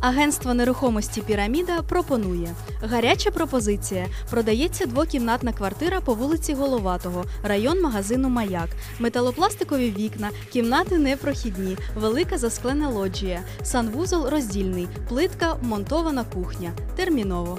Агентство нерухомості Піраміда пропонує гаряча пропозиція. Продається двокімнатна квартира по вулиці Головатого, район магазину Маяк. Металопластикові вікна, кімнати непрохідні, велика засклена лоджія, санвузол роздільний, плитка, монтована кухня. Терміново.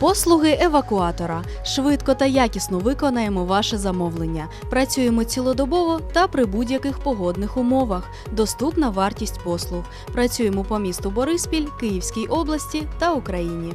Послуги евакуатора швидко та якісно виконаємо ваше замовлення. Працюємо цілодобово та при будь-яких погодних умовах. Доступна вартість послуг. Працюємо по місту Бориспіль, Київській області та Україні.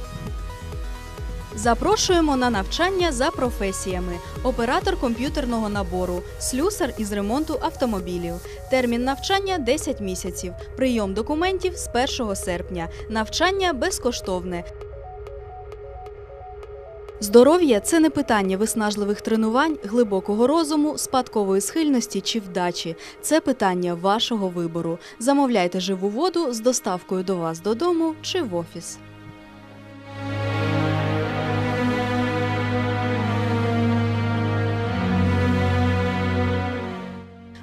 Запрошуємо на навчання за професіями: оператор комп'ютерного набору, слюсар із ремонту автомобілів. Термін навчання 10 місяців. Прийом документів з 1 серпня. Навчання безкоштовне. Здоров'я це не питання виснажливих тренувань, глибокого розуму, спадкової схильності чи вдачі. Це питання вашого вибору. Замовляйте живу воду з доставкою до вас додому чи в офіс.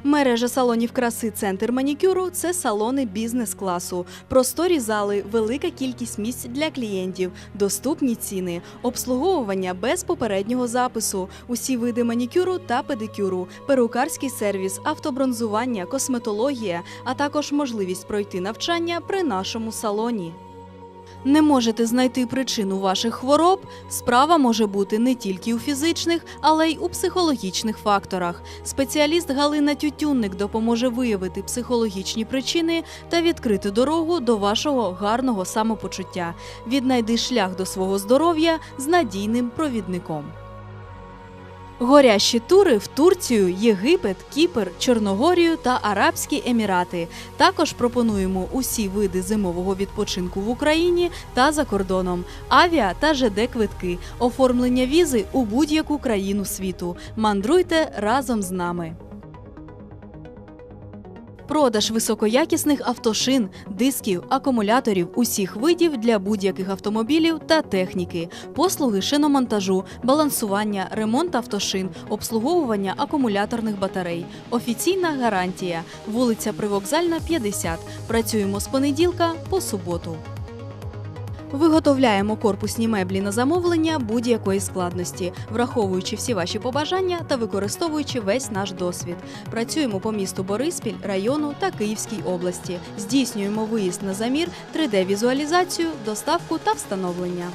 Мережа салонів краси Центр манікюру це салони бізнес-класу, просторі зали, велика кількість місць для клієнтів, доступні ціни, обслуговування без попереднього запису, усі види манікюру та педикюру, перукарський сервіс, автобронзування, косметологія, а також можливість пройти навчання при нашому салоні. Не можете знайти причину ваших хвороб. Справа може бути не тільки у фізичних, але й у психологічних факторах. Спеціаліст Галина Тютюнник допоможе виявити психологічні причини та відкрити дорогу до вашого гарного самопочуття. Віднайди шлях до свого здоров'я з надійним провідником. Горящі тури в Турцію, Єгипет, Кіпр, Чорногорію та Арабські Емірати. Також пропонуємо усі види зимового відпочинку в Україні та за кордоном, авіа та ЖД квитки, оформлення візи у будь-яку країну світу. Мандруйте разом з нами. Продаж високоякісних автошин, дисків, акумуляторів усіх видів для будь-яких автомобілів та техніки, послуги шиномонтажу, балансування, ремонт автошин, обслуговування акумуляторних батарей, офіційна гарантія, вулиця Привокзальна, 50. Працюємо з понеділка по суботу. Виготовляємо корпусні меблі на замовлення будь-якої складності, враховуючи всі ваші побажання та використовуючи весь наш досвід. Працюємо по місту Бориспіль, району та Київській області. Здійснюємо виїзд на замір, 3D-візуалізацію, доставку та встановлення.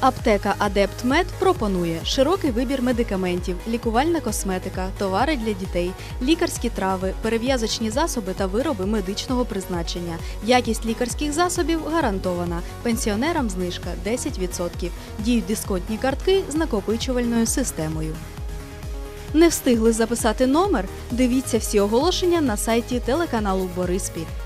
Аптека Адепт Мед пропонує широкий вибір медикаментів, лікувальна косметика, товари для дітей, лікарські трави, перев'язочні засоби та вироби медичного призначення. Якість лікарських засобів гарантована. Пенсіонерам знижка 10%. Діють дисконтні картки з накопичувальною системою. Не встигли записати номер? Дивіться всі оголошення на сайті телеканалу Бориспіль.